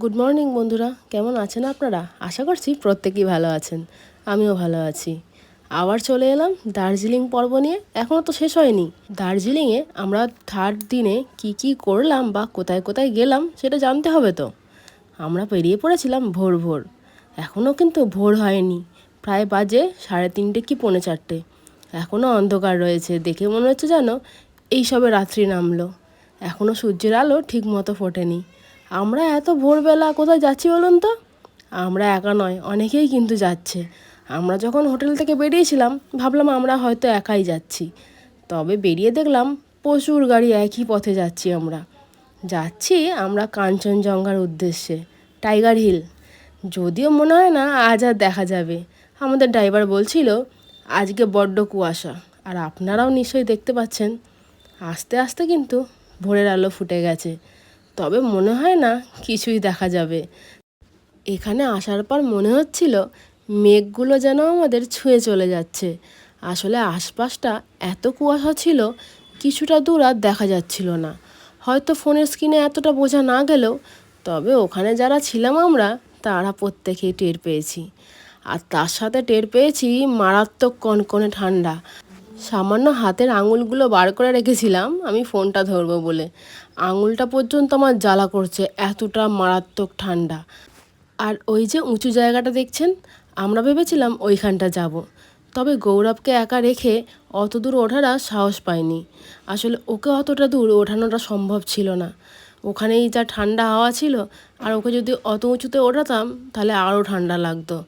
Good morning বন্ধুরা। কেমন আছেন আপনারা? আশা করছি প্রত্যেকেই ভালো আছেন। আমিও ভালো আছি। আবার চলে এলাম দার্জিলিং পর্ব নিয়ে। এখনও তো শেষ হয়নি। দার্জিলিংয়ে আমরা থার্ড দিনে কি কি করলাম বা কোথায় কোথায় গেলাম সেটা জানতে হবে তো। আমরা বেরিয়ে পড়েছিলাম ভোর ভোর। এখনও কিন্তু ভোর হয়নি। প্রায় বাজে সাড়ে তিনটে কি পৌনে চারটে। এখনও অন্ধকার রয়েছে। দেখে মনে হচ্ছে যেন এই সবে রাত্রি নামলো। এখনও সূর্যের আলো ঠিক মতো ফোটেনি। আমরা এত ভোরবেলা কোথায় যাচ্ছি বলুন তো? আমরা একা নয়, অনেকেই কিন্তু যাচ্ছে। আমরা যখন হোটেল থেকে বেরিয়েছিলাম, ভাবলাম আমরা হয়তো একাই যাচ্ছি। তবে বেরিয়ে দেখলাম প্রচুর গাড়ি একই পথে যাচ্ছি আমরা। যাচ্ছি আমরা কাঞ্চনজঙ্ঘার উদ্দেশ্যে, টাইগার হিল। যদিও মনে হয় না আজ আর দেখা যাবে। আমাদের ড্রাইভার বলছিল, আজকে বড্ড কুয়াশা। আর আপনারাও নিশ্চয়ই দেখতে পাচ্ছেন। আস্তে আস্তে কিন্তু ভোরের আলো ফুটে গেছে। তবে মনে হয় না কিছুই দেখা যাবে। এখানে আসার পর মনে হচ্ছিল মেঘগুলো যেন আমাদের ছুঁয়ে চলে যাচ্ছে। আসলে আশপাশটা এত কুয়াশা ছিল, কিছুটা দূর আর দেখা যাচ্ছিল না। হয়তো ফোনের স্ক্রিনে এতটা বোঝা না গেলেও, তবে ওখানে যারা ছিলাম আমরা, তারা প্রত্যেকেই টের পেয়েছি। আর তার সাথে টের পেয়েছি মারাত্মক কনকনে ঠান্ডা। সামান্য হাতের আঙুলগুলো বার করে রেখেছিলাম, আমি ফোনটা ধরবো বলে। আঙুলটা পর্যন্ত আমার জ্বালা করছে, এতটা মারাত্মক ঠান্ডা। আর ওই যে উঁচু জায়গাটা দেখছেন, আমরা ভেবেছিলাম ওইখানটা যাব। তবে গৌরবকে একা রেখে অত দূর ওঠার সাহস পায়নি আসলে ওকে অতটা দূর ওঠানোটা সম্ভব ছিল না। ওখানেই যা ঠান্ডা হাওয়া ছিল, আর ওকে যদি অত উঁচুতে ওঠাতাম, তাহলে আরও ঠান্ডা লাগতো।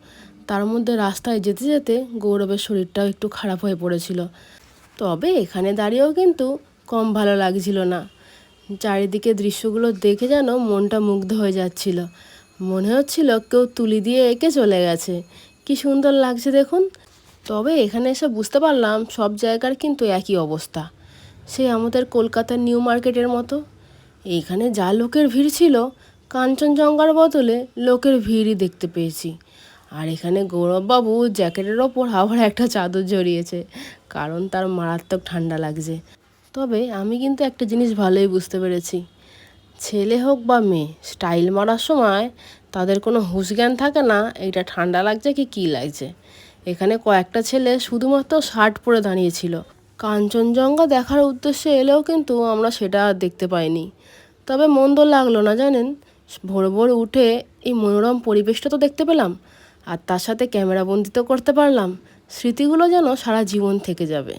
তার মধ্যে রাস্তায় যেতে যেতে গৌরবের শরীরটাও একটু খারাপ হয়ে পড়েছিল। তবে এখানে দাঁড়িয়েও কিন্তু কম ভালো লাগছিল না। চারিদিকে দৃশ্যগুলো দেখে যেন মনটা মুগ্ধ হয়ে যাচ্ছিল। মনে হচ্ছিল কেউ তুলি দিয়ে এঁকে চলে গেছে। কি সুন্দর লাগছে দেখুন। তবে এখানে এসে বুঝতে পারলাম সব জায়গার কিন্তু একই অবস্থা। সে আমাদের কলকাতার নিউ মার্কেটের মতো। এইখানে যা লোকের ভিড় ছিল, কাঞ্চনজঙ্ঘার বদলে লোকের ভিড়ই দেখতে পেয়েছি। আর এখানে গৌরববাবু জ্যাকেটের ওপর আবার একটা চাদর জড়িয়েছে, কারণ তার মারাত্মক ঠান্ডা লাগছে। তবে আমি কিন্তু একটা জিনিস ভালোই বুঝতে পেরেছি। ছেলে হোক বা মেয়ে, স্টাইল মারার সময় তাদের কোনো হুঁশ জ্ঞান থাকে না এটা ঠান্ডা লাগছে কি কী লাগছে। এখানে কয়েকটা ছেলে শুধুমাত্র শার্ট পরে দাঁড়িয়েছিল। কাঞ্চনজঙ্ঘা দেখার উদ্দেশ্যে এলেও কিন্তু আমরা সেটা আর দেখতে পাইনি। তবে মন্দ লাগল না, জানেন? ভোর ভোর উঠে এই মনোরম পরিবেশটা তো দেখতে পেলাম। আর তার সাথে ক্যামেরাবন্দি তো করতে পারলাম, স্মৃতিগুলো যেন সারা জীবন থেকে যাবে।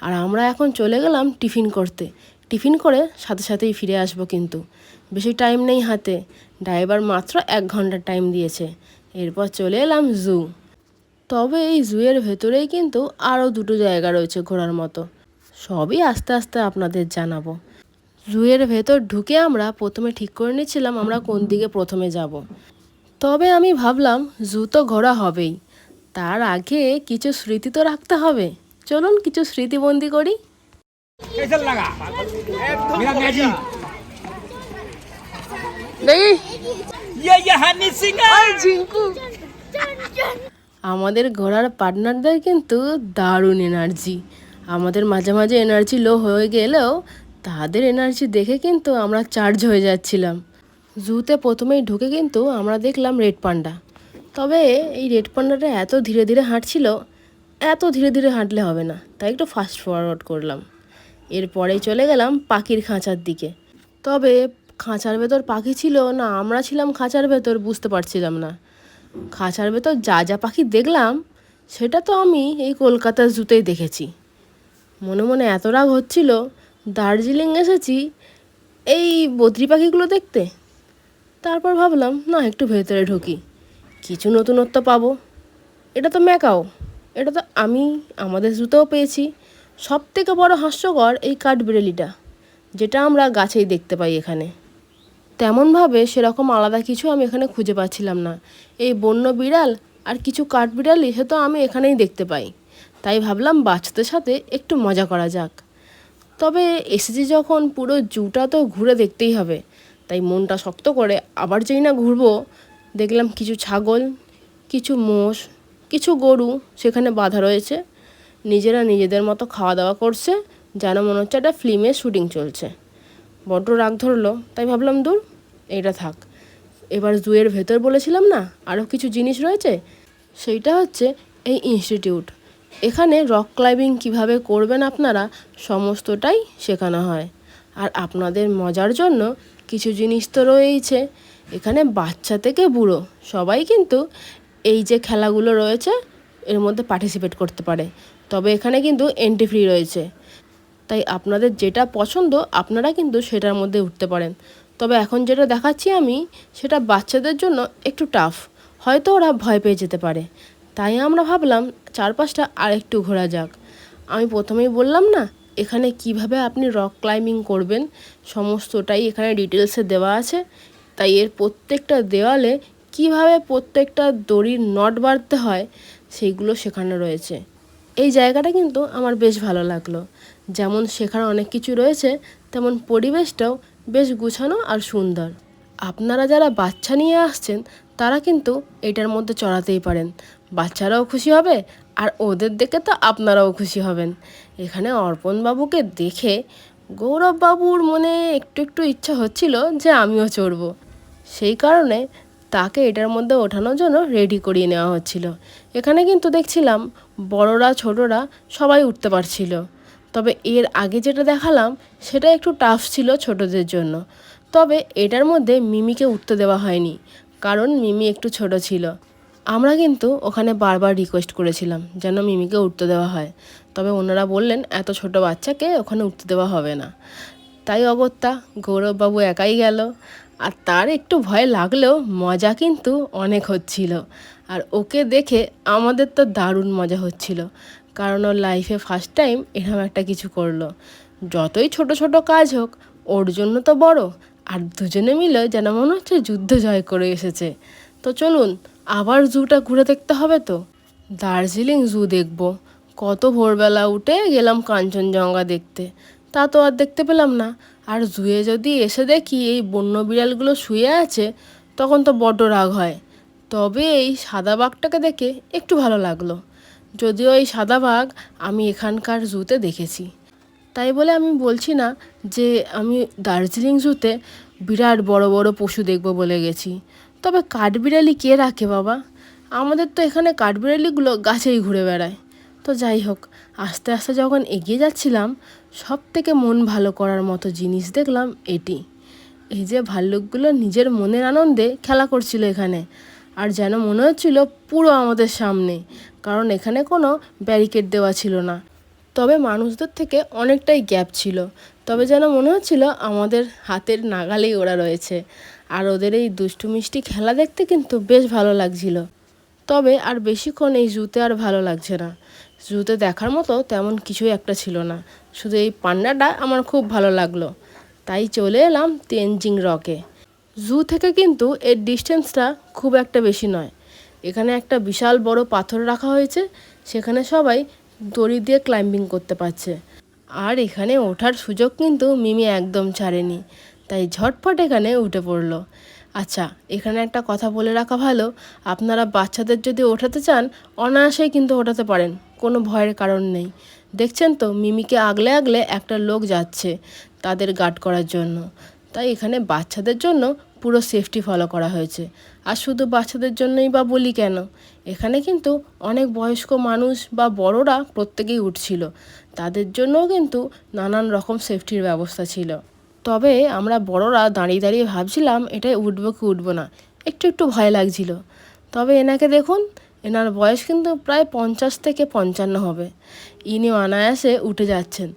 আর আমরা এখন চলে গেলাম টিফিন করতে। টিফিন করে সাথে সাথেই ফিরে আসব কিন্তু। বেশি টাইম নেই হাতে। ড্রাইভার মাত্র এক ঘণ্টার টাইম দিয়েছে। এরপর চলে এলাম জু। তবে এই জুয়ের ভেতরেই কিন্তু আরও দুটো জায়গা রয়েছে ঘোরার মতো। সবই আস্তে আস্তে আপনাদের জানাব। জুয়ের ভেতর ঢুকে আমরা প্রথমে ঠিক করে নিচ্ছিলাম আমরা কোন দিকে প্রথমে যাব। তবে আমি ভাবলাম জুতো ঘোরা হবেই। তার আগে কিছু স্মৃতি তো রাখতে হবে। চলুন কিছু স্মৃতিবন্দি করি। আমাদের ঘোড়ার পার্টনারদের কিন্তু দারুণ এনার্জি। আমাদের মাঝে মাঝে এনার্জি লো হয়ে গেলেও তাদের এনার্জি দেখে কিন্তু আমরা চার্জ হয়ে যাচ্ছিলাম। জুতে প্রথমেই ঢুকে কিন্তু আমরা দেখলাম রেড পান্ডা। তবে এই রেড পান্ডাটা এত ধীরে ধীরে হাঁটছিল, এত ধীরে ধীরে হাঁটলে হবে না, তাই একটু ফাস্ট ফরওয়ার্ড করলাম। এরপরেই চলে গেলাম পাখির খাঁচার দিকে। তবে খাঁচার ভেতর পাখি ছিল না, আমরা ছিলাম খাঁচার ভেতর, বুঝতে পারছিলাম না। খাঁচার ভেতর যা যা পাখি দেখলাম, সেটা তো আমি এই কলকাতার জুতেই দেখেছি। মনে মনে এত রাগ হচ্ছিল, দার্জিলিং এসেছি, এই বদ্রি পাখিগুলো দেখতে? তারপর ভাবলাম, না, একটু ভেতরে ঢুকি। কিছু নতুনত্ব পাবো। এটা তো ম্যাকাও। এটা তো আমি, আমাদের জুতেও পেয়েছি। সব থেকে বড় হাস্যকর এই কাঠবিড়ালিটা যেটা আমরা গাছেই দেখতে পাই এখানে। তেমনভাবে সেরকম আলাদা কিছু আমি এখানে খুঁজে পাচ্ছিলাম না। এই বন্য বিড়াল আর কিছু কাঠ কাঠবিড়ালি সে তো আমি এখানেই দেখতে পাই। তাই ভাবলাম বাচ্চাদের সাথে একটু মজা করা যাক। তবে এসেছি যখন পুরো জুটা তো ঘুরে দেখতেই হবে। তাই মনটা শক্ত করে আবার যেই না ঘুরবো, দেখলাম কিছু ছাগল, কিছু মোষ, কিছু গরু সেখানে বাঁধা রয়েছে। নিজেরা নিজেদের মতো খাওয়া দাওয়া করছে, যেন মনে হচ্ছে একটা ফিল্মের শুটিং চলছে। বড্ড রাগ ধরলো, তাই ভাবলাম, দূর, এটা থাক। এবার জুয়ের ভেতর বলেছিলাম না আরও কিছু জিনিস রয়েছে? সেইটা হচ্ছে এই ইনস্টিটিউট এখানে রক ক্লাইম্বিং কীভাবে করবেন আপনারা, সমস্তটাই শেখানো হয়। আর আপনাদের মজার জন্য কিছু জিনিস তো রয়েইছে। এখানে বাচ্চা থেকে বুড়ো সবাই কিন্তু এই যে খেলাগুলো রয়েছে, এর মধ্যে পার্টিসিপেট করতে পারে। তবে এখানে কিন্তু এন্ট্রি ফ্রি রয়েছে। তাই আপনাদের যেটা পছন্দ, আপনারা কিন্তু সেটার মধ্যে উঠতে পারেন। তবে এখন যেটা দেখাচ্ছি আমি, সেটা বাচ্চাদের জন্য একটু টাফ হয়তো ওরা ভয় পেয়ে যেতে পারে। তাই আমরা ভাবলাম চারপাশটা আর একটু ঘোরা যাক। আমি প্রথমেই বললাম না এখানে কীভাবে আপনি রক ক্লাইম্বিং করবেন, সমস্তটাই এখানে ডিটেলসে দেওয়া আছে। তাই এর প্রত্যেকটা দেওয়ালে কীভাবে প্রত্যেকটা দড়ির নট বাড়তে হয় সেইগুলো শেখানো রয়েছে। এই জায়গাটা কিন্তু আমার বেশ ভালো লাগল। যেমন শেখার অনেক কিছু রয়েছে, তেমন পরিবেশটাও বেশ গুছানো আর সুন্দর। আপনারা যারা বাচ্চা নিয়ে আসছেন, তারা কিন্তু এটার মধ্যে চড়াতেই পারেন। বাচ্চারাও খুশি হবে আর ওদের দেখে তো আপনারাও খুশি হবেন। এখানে অর্পণ বাবুকে দেখে গৌরব বাবুর মনে একটু একটু ইচ্ছা হচ্ছিল যে আমিও চড়বো। সেই কারণে তাকে এটার মধ্যে ওঠানোর জন্য রেডি করিয়ে নেওয়া হচ্ছিল। এখানে কিন্তু দেখছিলাম বড়রা, ছোটরা সবাই উঠতে পারছিল। তবে এর আগে যেটা দেখালাম সেটা একটু টাফ ছিল ছোটদের জন্য। তবে এটার মধ্যে মিমিকে উঠতে দেওয়া হয়নি, কারণ মিমি একটু ছোট ছিল। আমরা কিন্তু ওখানে বারবার রিকোয়েস্ট করেছিলাম যেন মিমিকে উঠতে দেওয়া হয়। তবে ওনারা বললেন, এত ছোট বাচ্চাকে ওখানে উঠতে দেওয়া হবে না। তাই অগত্যা গৌরববাবু একাই গেল। আর তার একটু ভয় লাগলেও মজা কিন্তু অনেক হচ্ছিল। আর ওকে দেখে আমাদের তো দারুণ মজা হচ্ছিল, কারণ ওর লাইফে ফার্স্ট টাইম এরকম একটা কিছু করল। যতই ছোট ছোট কাজ হোক, ওর জন্য তো বড়, আর দুজনে মিলে যেন মনে হচ্ছে যুদ্ধ জয় করে এসেছে। তো চলুন আবার জুটা ঘুরে দেখতে হবে তো। দার্জিলিং জু দেখব। কত ভোরবেলা উঠে গেলাম কাঞ্চনজঙ্ঘা দেখতে। তা তো আর দেখতে পেলাম না। আর জুয়ে যদি এসে দেখি এই বন্য বিড়ালগুলো শুয়ে আছে, তখন তো বড্ড রাগ হয়। তবে এই সাদা বাঘটাকে দেখে একটু ভালো লাগল। যদিও এই সাদা বাঘ আমি এখানকার জুতে দেখেছি। তাই বলে আমি বলছি না যে আমি দার্জিলিং জুতে বিরাট বড় বড় পশু দেখব বলে গেছি। তবে কাঠবিড়ালি কে রাখে বাবা? আমাদের তো এখানে কাঠবিড়ালিগুলো গাছেই ঘুরে বেড়ায়। তো যাই হোক, আস্তে আস্তে যখন এগিয়ে যাচ্ছিলাম সব থেকে মন ভালো করার মতো জিনিস দেখলাম এটি। এই যে ভাল্লুকগুলো নিজের মনের আনন্দে খেলা করছিল এখানে, আর যেন মনে হচ্ছিল পুরো আমাদের সামনে, কারণ এখানে কোনো ব্যারিকেড দেওয়া ছিল না। তবে মানুষদের থেকে অনেকটাই গ্যাপ ছিল, তবে যেন মনে হচ্ছিল আমাদের হাতের নাগালেই ওরা রয়েছে। আর ওদের এই দুষ্টু মিষ্টি খেলা দেখতে কিন্তু বেশ ভালো লাগছিল। তবে আর বেশিক্ষণ এই জুতে আর ভালো লাগছে না। জুতে দেখার মতো তেমন কিছুই একটা ছিল না। শুধু এই পান্ডাটা আমার খুব ভালো লাগল। তাই চলে এলাম তেনজিং রকে। জু থেকে কিন্তু এর ডিস্টেন্সটা খুব একটা বেশি নয়। এখানে একটা বিশাল বড় পাথর রাখা হয়েছে, সেখানে সবাই দড়ি দিয়ে ক্লাইম্বিং করতে পারছে। আর এখানে ওঠার সুযোগ কিন্তু মিমি একদম ছাড়েনি। তাই ঝটপট এখানে উঠে পড়ল। আচ্ছা এখানে একটা কথা বলে রাখা ভালো, আপনারা বাচ্চাদের যদি ওঠাতে চান, অনায়াসেই কিন্তু ওঠাতে পারেন, কোনো ভয়ের কারণ নেই। দেখছেন তো, মিমিকে আগলে আগলে একটা লোক যাচ্ছে তাদের গার্ড করার জন্য। তাই এখানে বাচ্চাদের জন্য পুরো সেফটি ফলো করা হয়েছে। আর শুধু বাচ্চাদের জন্যই বা বলি কেন? এখানে কিন্তু অনেক বয়স্ক মানুষ বা বড়রা প্রত্যেকেই উঠছিল। তাদের জন্যও কিন্তু নানান রকম সেফটির ব্যবস্থা ছিল। তবে আমরা বড়রা দাঁড়িয়ে দাঁড়িয়ে ভাবছিলাম এটাই উঠবো কি উঠবো না। একটু একটু ভয় লাগছিল। তবে এনাকে দেখুন, এনার বয়স কিন্তু প্রায় পঞ্চাশ থেকে পঞ্চান্ন হবে। ইনি অনায়াসে উঠে যাচ্ছেন।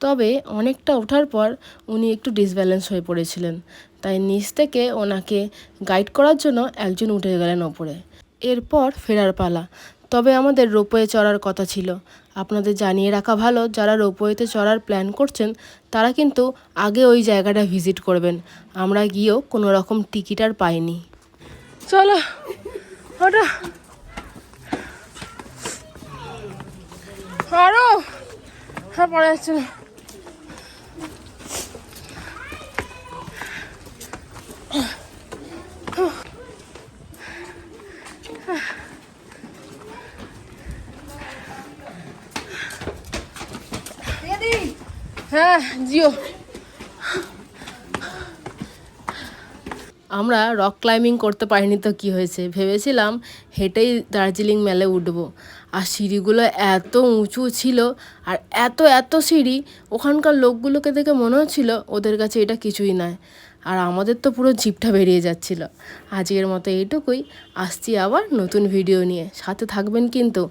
তবে অনেকটা ওঠার পর উনি একটু ডিসব্যালেন্স হয়ে পড়েছিলেন। তাই নিচ থেকে ওনাকে গাইড করার জন্য একজন উঠে গেলেন ওপরে। এরপর ফেরার পালা। তবে আমাদের রোপওয়ে চড়ার কথা ছিল। আপনাদের জানিয়ে রাখা ভালো, যারা রোপওয়েতে চড়ার প্ল্যান করছেন, তারা কিন্তু আগে ওই জায়গাটা ভিজিট করবেন। আমরা গিয়েও কোনো রকম টিকিট আর পাইনি। চলো, ওটা। হ্যাঁ পড়ে যাচ্ছে। হ্যাঁ জিও। আমরা রক ক্লাইম্বিং করতে পারিনি তো কী হয়েছে? ভেবেছিলাম হেঁটেই দার্জিলিং মেলে উঠবো। আর সিঁড়িগুলো এত উঁচু ছিল আর এত এত সিঁড়ি, ওখানকার লোকগুলোকে দেখে মনে হচ্ছিল ওদের কাছে এটা কিছুই নয়। আর আমাদের তো পুরো জিপটা বেরিয়ে যাচ্ছিল। আজকের মতো এইটুকুই। আসছি আবার নতুন ভিডিও নিয়ে। সাথে থাকবেন কিন্তু।